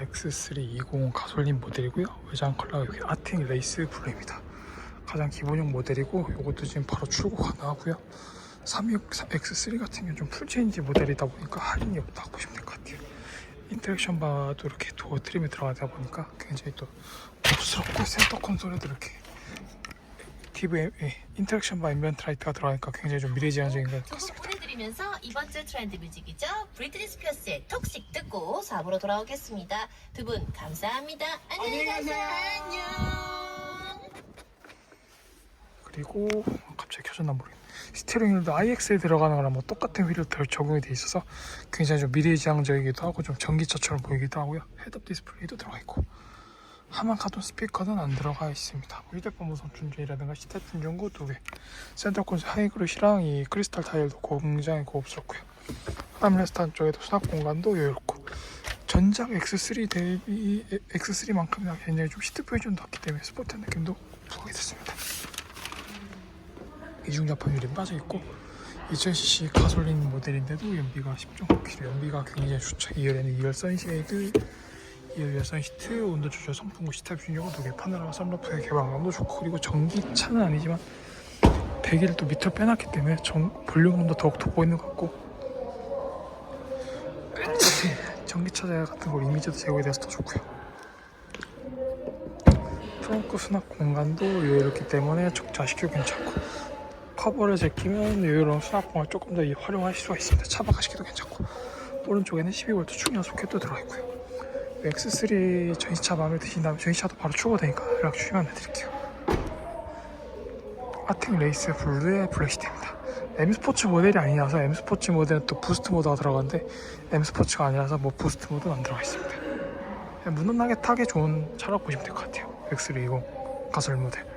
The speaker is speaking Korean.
X320 가솔린 모델이고요. 외장 컬러가 여기 아팅 레이스 블루입니다. 가장 기본형 모델이고 이것도 지금 바로 출고 가능하고요. 36 X3 같은 경우는 좀 풀체인지 모델이다 보니까 할인이 없다고 보시면 될 것 같아요. 인터랙션 바도 이렇게 도어 트림에 들어가다 보니까 굉장히 또 고급스럽고 센터 콘솔에도 이렇게 TV 예, 인터랙션 바 앰비언트 라이트가 들어가니까 굉장히 좀 미래지향적인 것 같습니다. 보내드리면서 이번 주 트렌드 뮤직이죠. 브리트니 스피어스의 톡식 듣고 4부로 돌아오겠습니다. 두 분 감사합니다. 안녕히 가세요. 안녕. 그리고 갑자기 켜졌나 모르겠네. 스티어링 휠도 IX에 들어가는 거랑 뭐 똑같은 휠로 덜 적용이 돼 있어서 굉장히 좀 미래지향적이기도 하고 좀 전기차처럼 보이기도 하고요. 헤드업 디스플레이도 들어가 있고 하만 카톤 스피커는 안 들어가 있습니다. 휴대폰 무선 충전이라든가 시타 충전구 두 개, 센터 콘솔 하이그릇이랑 이 크리스탈 타일도 굉장히 고급스럽고요. 아임레스탄 쪽에도 수납 공간도 여유롭고 전작 X3 대비 X3만큼이나 굉장히 좀 시트 좀 낮기 때문에 스포트한 느낌도 부각이 됐습니다. 이중자판율이 빠져 있고 2000cc 가솔린 모델인데도 연비가 10.9km 연비가 굉장히 좋죠 2열에는 2열 선쉐이드 2열 선시트 온도 조절 선풍구 시탑 준용도 두개 파노라마 썬루프의 개방감도 좋고 그리고 전기차는 아니지만 배기를 또 밑으로 빼놨기 때문에 전, 볼륨감도 더욱 돋보이는 것 같고. 전기차 같은 거 이미지도 제고에 대해서 더 좋고요. 트렁크 수납 공간도 여유롭기 때문에 적자시키고 괜찮고. 커버를 제끼면 여유로운 수납 공간을 조금 더 활용할 수가 있습니다. 차박하시기도 괜찮고. 오른쪽에는 12V 충전 소켓도 들어있고요. X3 전시차 마음에 드신다면 전시차도 바로 출고되니까 연락 주시면 해드릴게요. 아팅 레이스 블루의 블랙시트입니다. M 스포츠 모델이 아니라서 M 스포츠 모델은 또 부스트 모드가 들어가는데 M 스포츠가 아니라서 뭐 부스트 모드는 안 들어가 있습니다. 무난하게 타기 좋은 차라고 보시면 될 것 같아요. X320 가솔 모델.